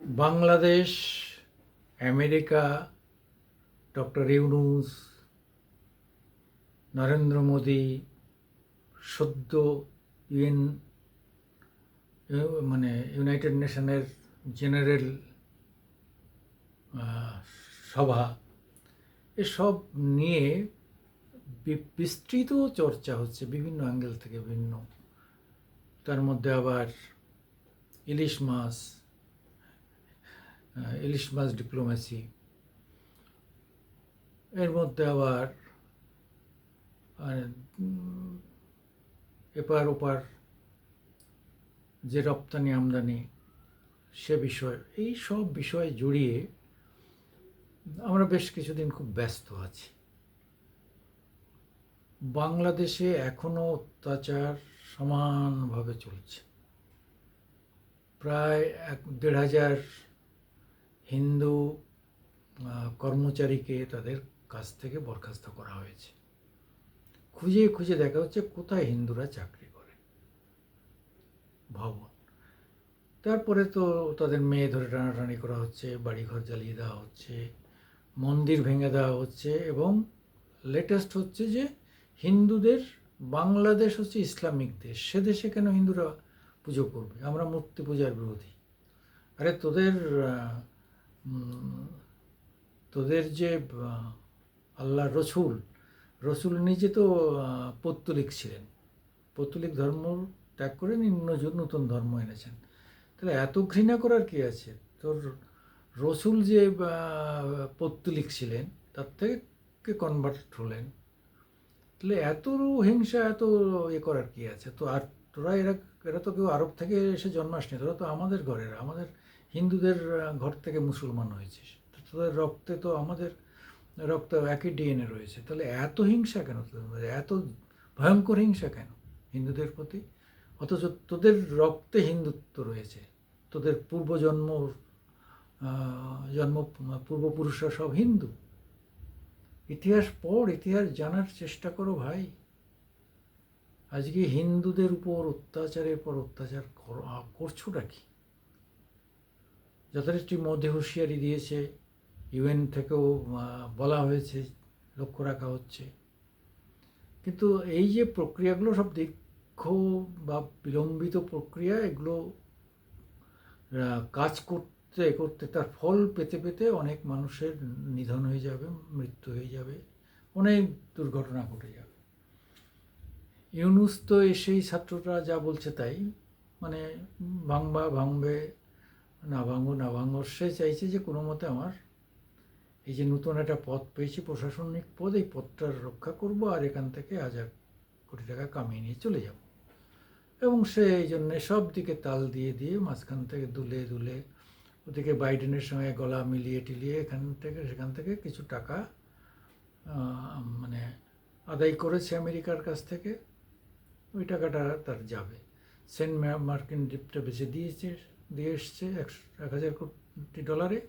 Bangladesh, America, doctor Yunus, Narendra Modi, সদ্য UN মানে United নেশনের general সভা, এসব নিয়ে বিস্তৃত চর্চা হচ্ছে বিভিন্ন অ্যাঙ্গেল থেকে ভিন্ন। তার মধ্যে আবার ইলিশ মাছ ইলিশ মাছ ডিপ্লোমেসি এর মধ্যে আবার এপার ওপার যে রপ্তানি আমদানি সে বিষয়, এই সব বিষয় জড়িয়ে আমরা বেশ কিছুদিন খুব ব্যস্ত আছি। বাংলাদেশে এখনও অত্যাচার সমানভাবে চলছে। প্রায় এক, দেড় হাজার হিন্দু কর্মচারীকে তাদের কাছ থেকে বরখাস্ত করা হয়েছে। খুঁজে খুঁজে দেখা হচ্ছে কোথায় হিন্দুরা চাকরি করে। ভবন। তারপরে তো তাদের মেয়ে ধরে টানাটানি করা হচ্ছে, বাড়িঘর জ্বালিয়ে দেওয়া হচ্ছে, মন্দির ভেঙে দেওয়া হচ্ছে এবং লেটেস্ট হচ্ছে যে হিন্দুদের, বাংলাদেশ হচ্ছে ইসলামিক দেশ। সে দেশে কেন হিন্দুরা পুজো করবে? আমরা মূর্তি পূজার বিরোধী। আরে তোদের তোদের যে আল্লাহ রসুল রসুল নিজে তো পৌত্তলিক ছিলেন। পৌত্তলিক ধর্ম ত্যাগ করে নিম্ন নতুন ধর্ম এনেছেন। তাহলে এত ঘৃণা করার কি আছে? তোর রসুল যে পৌত্তলিক ছিলেন, তার থেকে কনভার্ট হলেন? তাহলে এত হিংসা, এত ইয়ে করার কি আছে? তো আর তোরা এরা এরা তো কেউ আরব থেকে এসে জন্মাসনি, তোরা তো আমাদের ঘরের, আমাদের হিন্দুদের ঘর থেকে মুসলমান হয়েছিস। তো তোদের রক্তে তো আমাদের রক্ত একই ডিএনএ রয়েছে। তাহলে এত হিংসা কেন? এত ভয়ঙ্কর হিংসা কেন হিন্দুদের প্রতি? অথচ তোদের রক্তে হিন্দুত্ব রয়েছে। তোদের পূর্বজন্ম জন্ম, পূর্বপুরুষরা সব হিন্দু। ইতিহাস পড়, ইতিহাস জানার চেষ্টা করো ভাই। আজকে হিন্দুদের উপর অত্যাচারের পর অত্যাচার করো- করছোটা কি? যথেষ্ট মধ্যে হুঁশিয়ারি দিয়েছে। ইউএন থেকেও বলা হয়েছে, লক্ষ্য রাখা হচ্ছে। কিন্তু এই যে প্রক্রিয়াগুলো সব দীর্ঘ বা বিলম্বিত প্রক্রিয়া, এগুলো কাজ করতে করতে তার ফল পেতে পেতে অনেক মানুষের নিধন হয়ে যাবে, মৃত্যু হয়ে যাবে, অনেক দুর্ঘটনা ঘটে যাবে। ইউনুস তো এসেই ছাত্ররা যা বলছে তাই মানে ভাঙবা ভাঙবে না ভাঙবো না ভাঙবো সে চাইছে যে কোনো মতে আমার এই যে নতুন একটা পদ পেয়েছি, প্রশাসনিক পদ এই পদটার রক্ষা করব আর এখান থেকে হাজার কোটি টাকা কামিয়ে নিয়ে চলে যাব। এবং সে এই জন্যে সব দিকে তাল দিয়ে দিয়ে মাঝখান থেকে দুলে দুলে ওদিকে বাইডেনের সঙ্গে গলা মিলিয়ে টিলিয়ে এখান থেকে সেখান থেকে কিছু টাকা মানে আদায় করেছে আমেরিকার কাছ থেকে, ওই টাকাটা তার যাবে। সেন্ট মার্কিন দ্বীপটা বেঁচে দিয়েছে। দিয়ে এসছে একশো, এক হাজার কোটি ডলারে।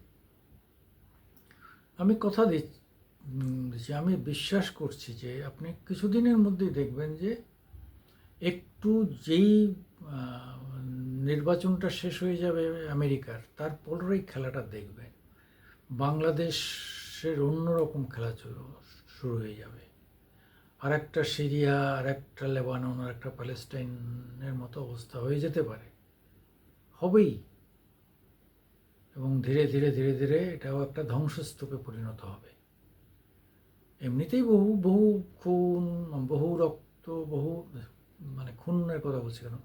আমি কথা দিচ্ছি আমি বিশ্বাস করছি যে আপনি কিছুদিনের মধ্যেই দেখবেন যে একটু যেই নির্বাচনটা শেষ হয়ে যাবে আমেরিকার, তার তারপরেই খেলাটা দেখবেন। বাংলাদেশের অন্যরকম খেলা শুরু হয়ে যাবে। আর একটা সিরিয়া আর একটা লেবানন আর একটা প্যালেস্টাইনের মতো অবস্থা হয়ে যেতে পারে। হবেই। এবং ধীরে ধীরে ধীরে ধীরে এটাও একটা ধ্বংসস্তূপে পরিণত হবে। এমনিতেই বহু বহু খুন, বহু রক্ত, বহু মানে খুনের কথা বলছি কেন?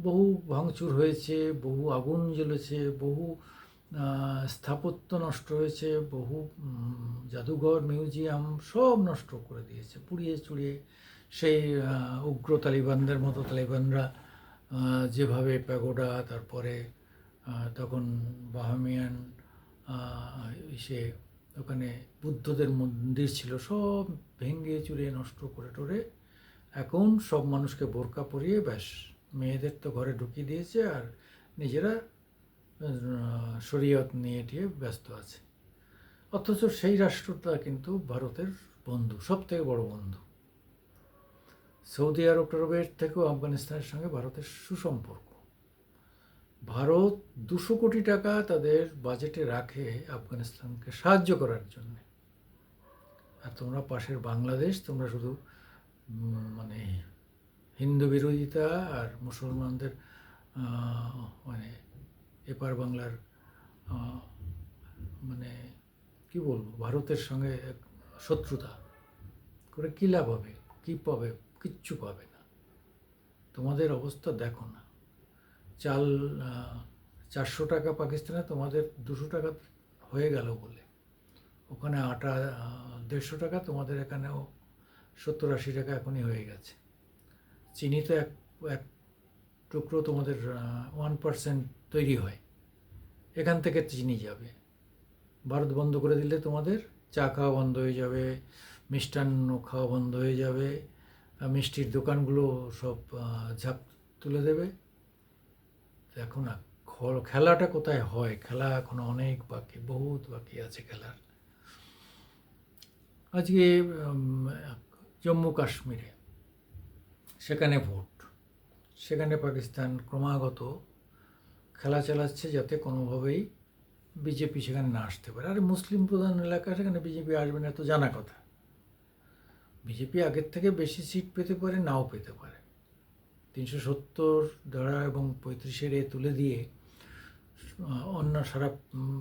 বহু ভাঙচুর হয়েছে, বহু আগুন জ্বলেছে, বহু স্থাপত্য নষ্ট হয়েছে, বহু জাদুঘর, মিউজিয়াম সব নষ্ট করে দিয়েছে। পুড়িয়ে চুড়িয়ে সেই উগ্র তালিবানদের মতো তালিবানরা যেভাবে প্যাগোডা, তারপরে তখন বাহামিয়ান সে ওখানে বুদ্ধদের মন্দির ছিল, সব ভেঙে চুরে, নষ্ট করে টোরে, এখন সব মানুষকে বোরকা পরিয়ে ব্যাস, মেয়েদের তো ঘরে ঢুকিয়ে দিয়েছে আর নিজেরা শরীয়ত নিয়ে টিয়ে ব্যস্ত আছে। অথচ সেই রাষ্ট্রটা কিন্তু ভারতের বন্ধু সব থেকে বড় বন্ধু। সৌদি আরব থেকেও আফগানিস্তানের সঙ্গে ভারতের সুসম্পর্ক। ভারত দুশো কোটি টাকা তাদের বাজেটে রাখে আফগানিস্তানকে সাহায্য করার জন্য। আর তোমরা পাশের বাংলাদেশ, তোমরা শুধু মানে হিন্দু বিরোধিতা আর মুসলমানদের মানে এপার বাংলার মানে কি বলব, ভারতের সঙ্গে শত্রুতা করে কী লাভ হবে, কী পাবে? কিচ্ছু পাবে না। তোমাদের অবস্থা দেখো না। চাল চারশো টাকা পাকিস্তানে তোমাদের দুশো টাকা হয়ে গেল বলে। ওখানে আটা দেড়শো টাকা, তোমাদের এখানেও সত্তর আশি টাকা এখনই হয়ে গেছে। চিনি তো এক এক টুকরো তোমাদের ওয়ান পার্সেন্ট তৈরি হয়। এখান থেকে চিনি যাবে। ভারত বন্ধ করে দিলে তোমাদের চা খাওয়া বন্ধ হয়ে যাবে, মিষ্টান্ন খাওয়া বন্ধ হয়ে যাবে। মিষ্টির দোকানগুলো সব ঝাঁপ তুলে দেবে। দেখো না খেলাটা কোথায় হয়? খেলা এখনও অনেক বাকি, বহুত বাকি আছে খেলার। আজকে জম্মু কাশ্মীরে, সেখানে ভোট। সেখানে পাকিস্তান ক্রমাগত খেলা চালাচ্ছে যাতে কোনোভাবেই বিজেপি সেখানে না আসতে পারে। আর মুসলিম প্রধান এলাকা সেখানে বিজেপি আসবে না তো জানা কথা। বিজেপি আগের থেকে বেশি সিট পেতে পারে, নাও পেতে পারে। তিনশো সত্তর ধারা এবং পঁয়ত্রিশের এ তুলে দিয়ে অন্য সারা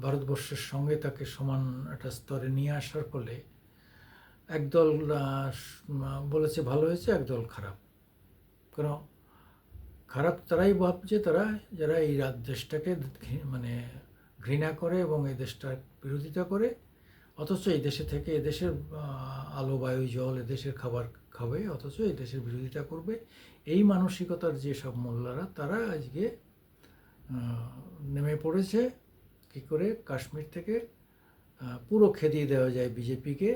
ভারতবর্ষের সঙ্গে তাকে সমান একটা স্তরে নিয়ে আসার ফলে একদল বলেছে ভালো হয়েছে, একদল খারাপ। কেন? খারাপ তারাই ভাবছে তারা, যারা এই দেশটাকে মানে ঘৃণা করে এবং এই দেশটার বিরোধিতা করে। অথচ এই দেশে থেকে এদেশের আলো, বায়ু, জল এদেশের খাবার খাবে, অথচ এই দেশের বিরোধিতা করবে। এই মানসিকতার যে সব মোল্লারা, তারা আজকে নেমে পড়েছে। কী করে? কাশ্মীর থেকে পুরো খেদিয়ে দেওয়া যায় বিজেপিকে।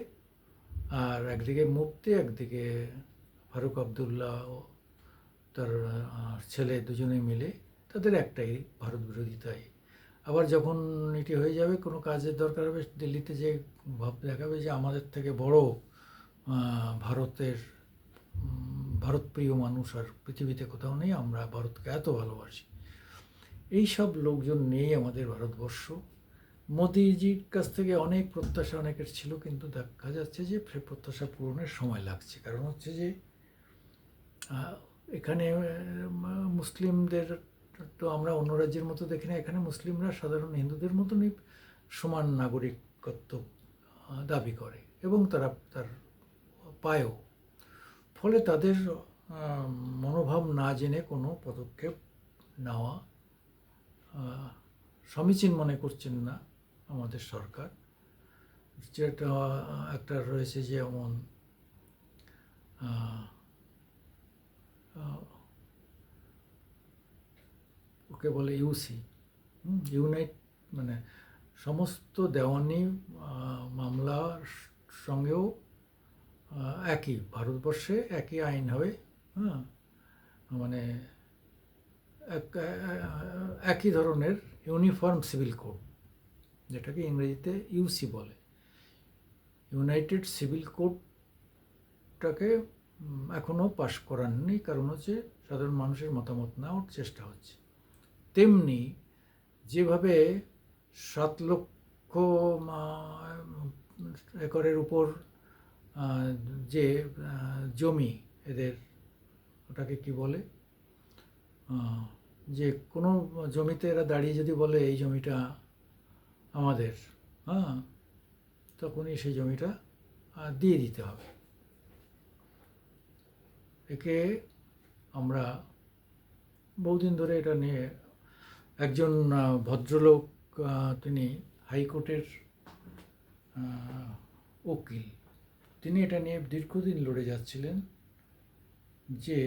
আর একদিকে মুক্তি একদিকে ফারুক আবদুল্লাহ ও তার ছেলে দুজনে মিলে তাদের একটাই ভারত বিরোধিতাই আবার যখন এটি হয়ে যাবে, কোনো কাজের দরকার হবে, দিল্লিতে যে ভাব দেখাবে যে আমাদের থেকে বড় ভারতের ভারতপ্রিয় মানুষ আর পৃথিবীতে কোথাও নেই, আমরা ভারতকে এত ভালোবাসি। এই সব লোকজন নেই আমাদের ভারতবর্ষ। মোদিজির কাছ থেকে অনেক প্রত্যাশা অনেকের ছিল, কিন্তু দেখা যাচ্ছে যে সে প্রত্যাশা পূরণের সময় লাগছে। কারণ হচ্ছে যে এখানে মুসলিমদের তো আমরা অন্য রাজ্যের মতো দেখি না, এখানে মুসলিমরা সাধারণ হিন্দুদের মতনই সমান নাগরিকত্ব দাবি করে এবং তারা তার পায়ও। ফলে তাদের মনোভাব না জেনে কোনো পদক্ষেপ নেওয়া সমীচীন মনে করছেন না আমাদের সরকার। যেটা একটা রয়েছে যেমন ওকে বলে ইউসি। ইউনাইট মানে সমস্ত দেওয়ানি মামলার সঙ্গেও একই, ভারতবর্ষে একই আইন হবে হ্যাঁ। মানে এক- একই ধরনের ইউনিফর্ম সিভিল কোড, যেটাকে ইংরেজিতে ইউসি বলে। ইউনাইটেড সিভিল কোডটাকে এখনও পাশ করাননি, কারণ হচ্ছে সাধারণ মানুষের মতামত নেওয়ার চেষ্টা হচ্ছে। তেমনি যেভাবে সাত লক্ষ একরের উপর যে জমি এদের, ওটাকে কি বলে? যে কোনো জমিতে এরা দাঁড়িয়ে যদি বলে, এই জমিটা আমাদের হ্যাঁ তখনই সেই জমিটা দিয়ে দিতে হবে। একে আমরা বহুদিন ধরে এটা নিয়ে একজন ভদ্রলোক তিনি হাইকোর্টের উকিল। তিনি এটা নিয়ে দীর্ঘদিন লড়ে যাচ্ছিলেন যে,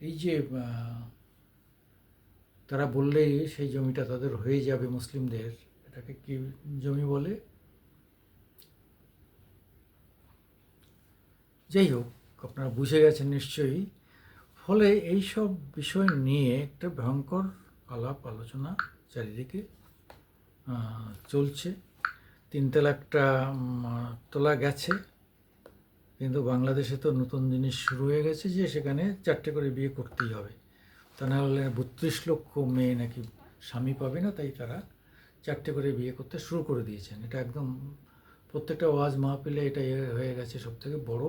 এই যে তারা বললেই সেই জমিটা তাদের হয়ে যাবে মুসলিমদের, এটাকে কি জমি বলে? যাই হোক, আপনারা বুঝে গেছেন নিশ্চয়ই। ফলে এই সব বিষয় নিয়ে একটা ভয়ঙ্কর আলাপ আলোচনা চারিদিকে চলছে। তিন তালাকটা তোলা গেছে। কিন্তু বাংলাদেশে তো নতুন জিনিস শুরু হয়ে গেছে যে সেখানে চারটে করে বিয়ে করতেই হবে। তা না হলে বত্রিশ লক্ষ মেয়ে নাকি স্বামী পাবে না, তাই তারা চারটে করে বিয়ে করতে শুরু করে দিয়েছেন। এটা একদম প্রত্যেকটা ওয়াজ মাহফিলে এটা হয়ে গেছে সব থেকে বড়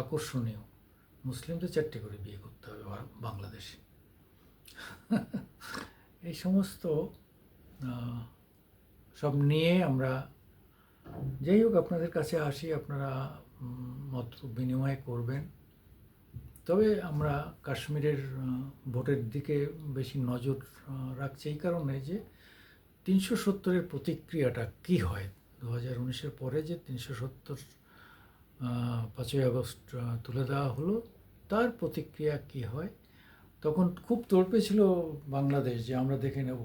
আকর্ষণীয়। মুসলিমদের চারটে করে বিয়ে করতে হবে বাংলাদেশে। এই সমস্ত সব নিয়ে আমরা যাই হোক, আপনাদের কাছে আসি, আপনারা মত বিনিময় করবেন। তবে আমরা কাশ্মীরের ভোটের দিকে বেশি নজর রাখছি এই কারণে যে তিনশো সত্তরের প্রতিক্রিয়াটা কী হয়? দু হাজার উনিশের পরে যে তিনশো সত্তর পাঁচই আগস্ট তুলে দেওয়া হলো তার প্রতিক্রিয়া কী হয়? তখন খুব তোড়পে ছিল বাংলাদেশ যে আমরা দেখে নেব।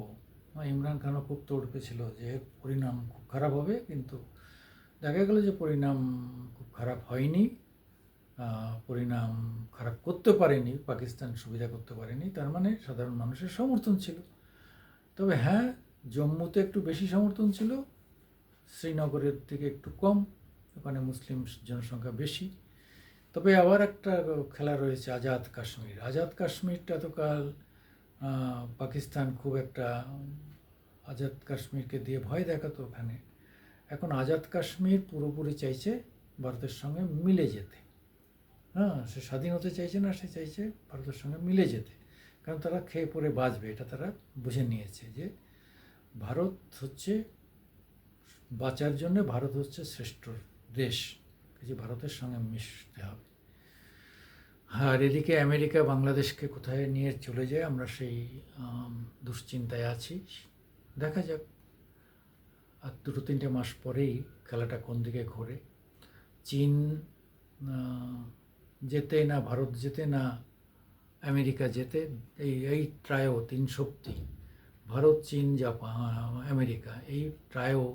ইমরান খানও খুব তোড়পে ছিল যে পরিণাম খুব খারাপ হবে, কিন্তু দেখা গেল যে পরিণাম খুব খারাপ হয়নি। পরিণাম খারাপ করতে পারেনি, পাকিস্তান সুবিধা করতে পারেনি, তার মানে সাধারণ মানুষের সমর্থন ছিল। তবে হ্যাঁ জম্মুতে একটু বেশি সমর্থন ছিল, শ্রীনগরের দিকে একটু কম, ওখানে মুসলিম জনসংখ্যা বেশি। তবে আবার একটা খেলা রয়েছে, আজাদ কাশ্মীর। আজাদ কাশ্মীরটা তো কাল পাকিস্তান খুব একটা, আজাদ কাশ্মীরকে দিয়ে ভয় দেখাতো ওখানে। এখন আজাদ কাশ্মীর পুরোপুরি চাইছে ভারতের সঙ্গে মিলে যেতে। হ্যাঁ সে স্বাধীন হতে চাইছে না, সে চাইছে ভারতের সঙ্গে মিলে যেতে। কারণ তারা খেয়ে পরে বাঁচবে, এটা তারা বুঝে নিয়েছে যে ভারত হচ্ছে, বাঁচার জন্য ভারত হচ্ছে শ্রেষ্ঠ দেশ। কাজে ভারতের সঙ্গে মিশতে হবে। আর এদিকে আমেরিকা বাংলাদেশকে কোথায় নিয়ে চলে যায়, আমরা সেই দুশ্চিন্তায় আছি। দেখা যাক। আর দুটো তিনটে মাস পরেই খেলাটা কোন দিকে ঘোরে। চীন যেতে না, ভারত যেতে না, আমেরিকা যেতে, এই এই ট্রায়ো তিন শক্তি। ভারত, চীন, জাপান আমেরিকা, এই ট্রায়ো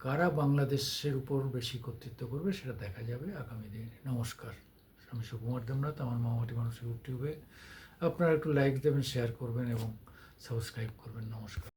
কারা বাংলাদেশের উপর বেশি কর্তৃত্ব করবে সেটা দেখা যাবে আগামী দিনে। নমস্কার, আমি সুকুমার দেবনাথ, আমার মামাটি মানুষ ইউটিউবে। আপনারা একটু লাইক দেবেন শেয়ার করবেন এবং সাবস্ক্রাইব করবেন। নমস্কার।